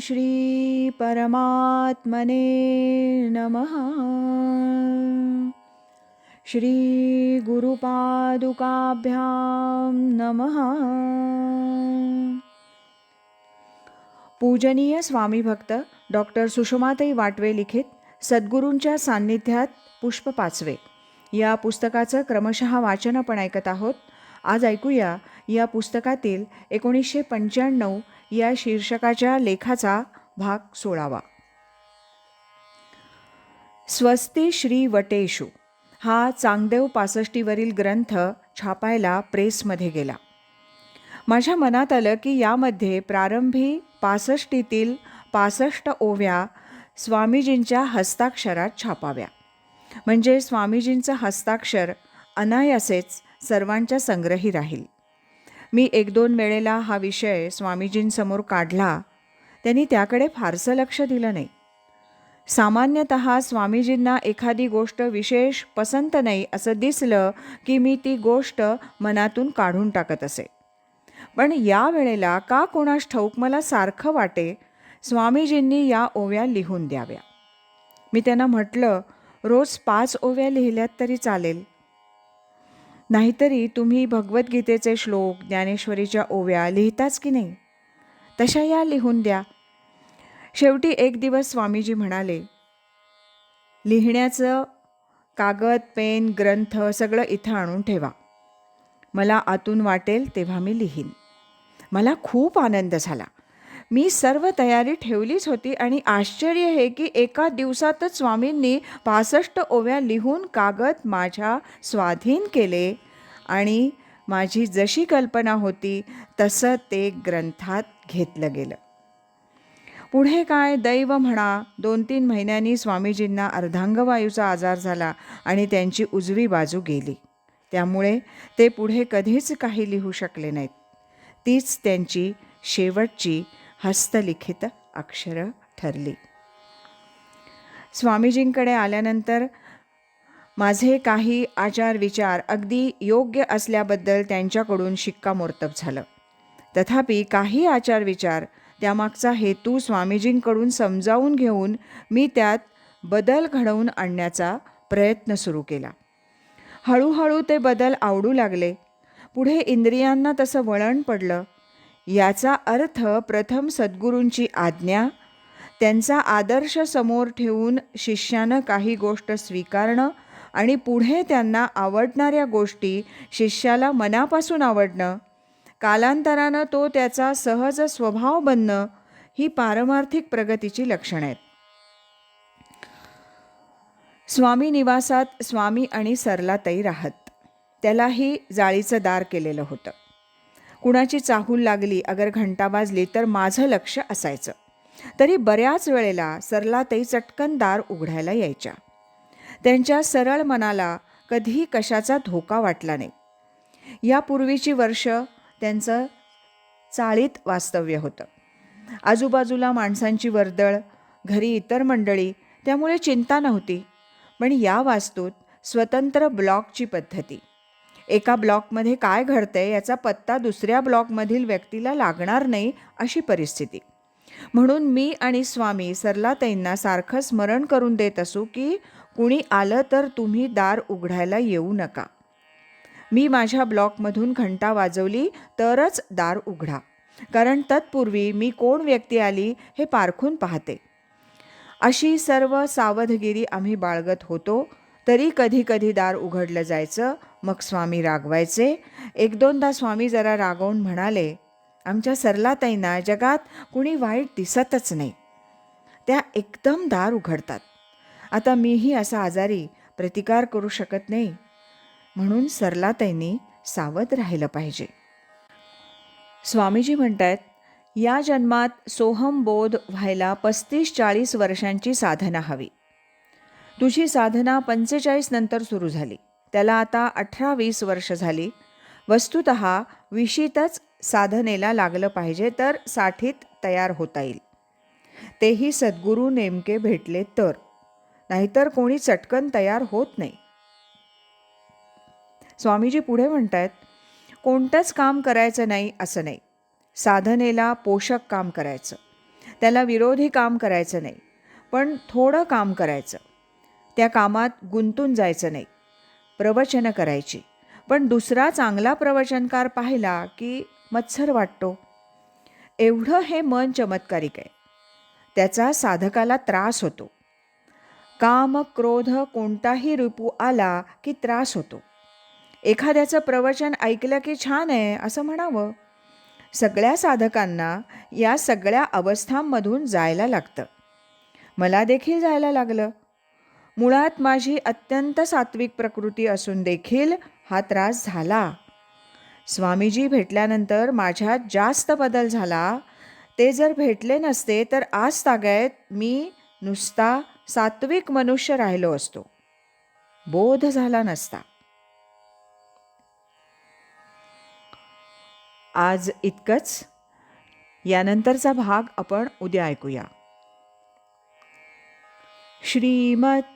श्री परमात्मने नमः। श्री गुरुपादुकाभ्यां नमः। पूजनीय स्वामी भक्त डॉक्टर सुषमाताई वाटवे लिखित सद्गुरूंच्या सान्निध्यात पुष्प पाचवे. या पुस्तकाचं क्रमशः वाचन आपण ऐकत आहोत. आज ऐकूया या पुस्तकातील एकोणीसशे पंच्याण्णव या शीर्षकाच्या लेखाचा भाग सोळावा स्वस्ती श्री वटेशू हा चांगदेव पासष्टीवरील ग्रंथ छापायला प्रेसमध्ये गेला. माझ्या मनात आलं की यामध्ये प्रारंभी पासष्टीतील पासष्ट ओव्या स्वामीजींच्या हस्ताक्षरात छापाव्या. म्हणजे स्वामीजींचं हस्ताक्षर अनायासेच सर्वांच्या संग्रही राहील. मी एक दोन वेळेला हा विषय स्वामीजींसमोर काढला. त्यांनी त्याकडे फारसं लक्ष दिलं नाही. सामान्यतः स्वामीजींना एखादी गोष्ट विशेष पसंत नाही असं दिसलं की मी ती गोष्ट मनातून काढून टाकत असे. पण या वेळेला का कोणास ठाऊक मला सारखं वाटे स्वामीजींनी या ओव्या लिहून द्याव्या. मी त्यांना म्हटलं रोज पाच ओव्या लिहिल्यात तरी चालेल. नाहीतरी तुम्ही भगवद्गीतेचे श्लोक ज्ञानेश्वरीच्या ओव्या लिहिताच की नाही? तशा या लिहून द्या. शेवटी एक दिवस स्वामीजी म्हणाले लिहिण्याचं कागद पेन ग्रंथ सगळं इथं आणून ठेवा. मला आतून वाटेल तेव्हा मी लिहीन. मला खूप आनंद झाला. मी सर्व तयारी ठेवलीच होती आणि आश्चर्य हे की एका दिवसातच स्वामींनी पासष्ट ओव्या लिहून कागद माझ्या स्वाधीन केले. आणि माझी जशी कल्पना होती तसं ते ग्रंथात घेतलं गेलं. पुढे काय दैव म्हणा दोन तीन महिन्यांनी स्वामीजींना अर्धांगवायूचा आजार झाला आणि त्यांची उजवी बाजू गेली. त्यामुळे ते पुढे कधीच काही लिहू शकले नाहीत. तीच त्यांची शेवटची हस्तलिखित अक्षरं ठरली. स्वामीजींकडे आल्यानंतर माझे काही आचार विचार अगदी योग्य असल्याबद्दल त्यांच्याकडून शिक्कामोर्तब झालं. तथापि काही आचार विचार त्यामागचा हेतू स्वामीजींकडून समजावून घेऊन मी त्यात बदल घडवून आणण्याचा प्रयत्न सुरू केला. हळूहळू ते बदल आवडू लागले. पुढे इंद्रियांना तसं वळण पडलं. याचा अर्थ प्रथम सद्गुरूंची आज्ञा त्यांचा आदर्श समोर ठेवून शिष्यानं काही गोष्ट स्वीकारणं आणि पुढे त्यांना आवडणाऱ्या गोष्टी शिष्याला मनापासून आवडणं कालांतरानं तो त्याचा सहज स्वभाव बनणं ही पारमार्थिक प्रगतीची लक्षणं आहेत. स्वामी निवासात स्वामी आणि सरलाताई राहत. त्यालाही जाळीचं दार केलेलं होतं. कुणाची चाहूल लागली अगर घंटा वाजली तर माझं लक्ष असायचं. तरी बऱ्याच वेळेला सरलातही चटकन दार उघडायला यायच्या. त्यांच्या सरळ मनाला कधी कशाचा धोका वाटला नाही. यापूर्वीची वर्ष त्यांचं चाळीत वास्तव्य होतं. आजूबाजूला माणसांची वर्दळ घरी इतर मंडळी त्यामुळे चिंता नव्हती. पण या वास्तूत स्वतंत्र ब्लॉकची पद्धती. एका ब्लॉकमध्ये काय घडतंय याचा पत्ता दुसऱ्या ब्लॉकमधील व्यक्तीला लागणार नाही अशी परिस्थिती. म्हणून मी आणि स्वामी सरलाताईंना सारखं स्मरण करून देत असू की कुणी आलं तर तुम्ही दार उघडायला येऊ नका. मी माझ्या ब्लॉकमधून घंटा वाजवली तरच दार उघडा. कारण तत्पूर्वी मी कोण व्यक्ती आली हे पारखून पाहते. अशी सर्व सावधगिरी आम्ही बाळगत होतो. तरी कधी कधी दार उघडलं जायचं मग स्वामी रागवायचे. एक दोनदा स्वामी जरा रागवून म्हणाले आमच्या सरलाताईंना जगात कुणी वाईट दिसतच नाही. त्या एकदम दार उघडतात. आता मीही असा आजारी प्रतिकार करू शकत नाही. म्हणून सरलाताईंनी सावध राहिलं पाहिजे. स्वामीजी म्हणतात या जन्मात सोहम बोध व्हायला पस्तीस चाळीस वर्षांची साधना हवी. तुझी साधना पंचेचाळीस नंतर सुरू झाली. त्याला आता अठरा वीस वर्ष झाली. वस्तुत विशीतच साधनेला लागलं पाहिजे तर साठीत तयार होता येईल. तेही सद्गुरू नेमके भेटले तर. नाहीतर कोणी चटकन तयार होत नाही. स्वामीजी पुढे म्हणतायत कोणतंच काम करायचं नाही असं नाही. साधनेला पोषक काम करायचं. त्याला विरोधी काम करायचं नाही. पण थोडं काम करायचं. त्या कामात गुंतून जायचं नाही. प्रवचनं करायची. पण दुसरा चांगला प्रवचनकार पाहिला की मत्सर वाटतो. एवढं हे मन चमत्कारिक आहे. त्याचा साधकाला त्रास होतो. काम क्रोध कोणताही रिपू आला की त्रास होतो. एखाद्याचं प्रवचन ऐकलं की छान आहे असं म्हणावं. सगळ्या साधकांना या सगळ्या अवस्थांमधून जायला लागतं. मला देखील जायला लागलं. मुळात माझी अत्यंत सात्विक प्रकृती असून देखील हा त्रास झाला. स्वामीजी भेटल्यानंतर माझ्यात जास्त बदल झाला. ते जर भेटले नसते तर आज तागायत मी नुसता सात्विक मनुष्य राहिलो असतो. बोध झाला नसता. आज इतकंच. यानंतरचा भाग आपण उद्या ऐकूया. श्रीमत